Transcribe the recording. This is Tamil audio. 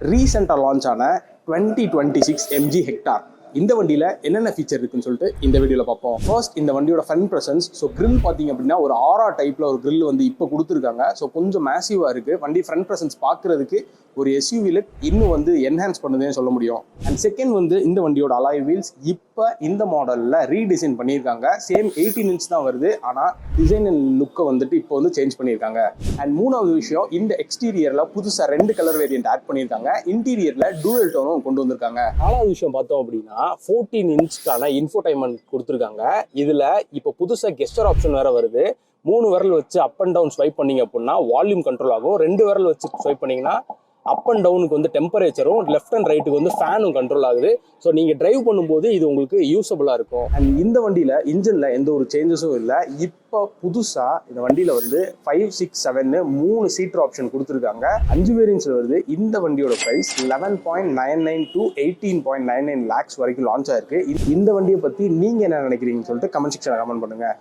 ரீசெண்டாக லான்ச் ஆன twenty twenty six M G Hector இந்த வண்டியில் என்னென்ன ஃபீச்சர் இருக்குன்னு சொல்லிட்டு இந்த வீடியோவில் பார்ப்போம். ஃபர்ஸ்ட் இந்த வண்டியோட ஃப்ரண்ட் ப்ரெசன்ஸ் ஸோ கிரில் பார்த்தீங்க அப்படின்னா ஒரு ஆரா டைப்பில் ஒரு கிரில் வந்து இப்போ கொடுத்துருக்காங்க. ஸோ கொஞ்சம் மேசிவாக இருக்குது வண்டி ஃப்ரண்ட் ப்ரெசன்ஸ் பார்க்குறதுக்கு ஒரு எஸ்யூவியில் இன்னும் வந்து என்ஹான்ஸ் பண்ணுதுன்னு சொல்ல முடியும். அண்ட் செகண்ட் வந்து இந்த வண்டியோட அலாய் வீல்ஸ் இப்போ இந்த மாடலில் ரீடிசைன் பண்ணியிருக்காங்க. சேம் எயிட்டீன் இன்ச் தான் வருது. ஆனால் டிசைன் அண்ட் லுக்கை வந்துட்டு இப்போ வந்து சேஞ்ச் பண்ணியிருக்காங்க. அண்ட் மூணாவது விஷயம் இந்த எக்ஸ்டீரியரில் புதுசாக ரெண்டு கலர் வேரியன்ட் ஆட் பண்ணியிருக்காங்க. இன்டீரியரில் டூவல் டோனும் கொண்டு வந்திருக்காங்க. நாலாவது விஷயம் பார்த்தோம் அப்படின்னா ஃபோர்டீன் இன்ச்சுக்கான இன்ஃபோடைன்மெண்ட் கொடுத்துருக்காங்க. இதில் இப்போ புதுசாக கெஸ்டர் ஆப்ஷன் வேறு வருது. மூணு விரல் வச்சு அப் அண்ட் டவுன் ஸ்வைப் பண்ணிங்க அப்படின்னா வால்யூம் கண்ட்ரோல் ஆகும். ரெண்டு விரல் வச்சு ஸ்வைப் பண்ணிங்கன்னா அப் அண்ட் டவுனுக்கு வந்து டெம்பரேச்சரும் லெஃப்ட் அண்ட் ரைட்டுக்கு வந்து ஃபேனும் கண்ட்ரோல் ஆகுது. ஸோ நீங்கள் டிரைவ் பண்ணும்போது இது உங்களுக்கு யூஸபுளாக இருக்கும். அண்ட் இந்த வண்டியில் இன்ஜினில் எந்த ஒரு சேஞ்சஸும் இல்லை. இப்போ புதுசாக இந்த வண்டியில் வந்து ஃபைவ் சிக்ஸ் செவன்னு மூணு சீட்டர் ஆப்ஷன் கொடுத்துருக்காங்க. அஞ்சு வேரியன்ஸில் வருது. இந்த வண்டியோட price eleven point nine nine to eighteen point nine nine lakhs வரைக்கும் லான்ச் ஆயிருக்கு. இந்த வண்டியை பற்றி நீங்கள் என்ன நினைக்கிறீங்கன்னு சொல்லிட்டு கமெண்ட் செக்ஷனில் கமெண்ட் பண்ணுங்கள்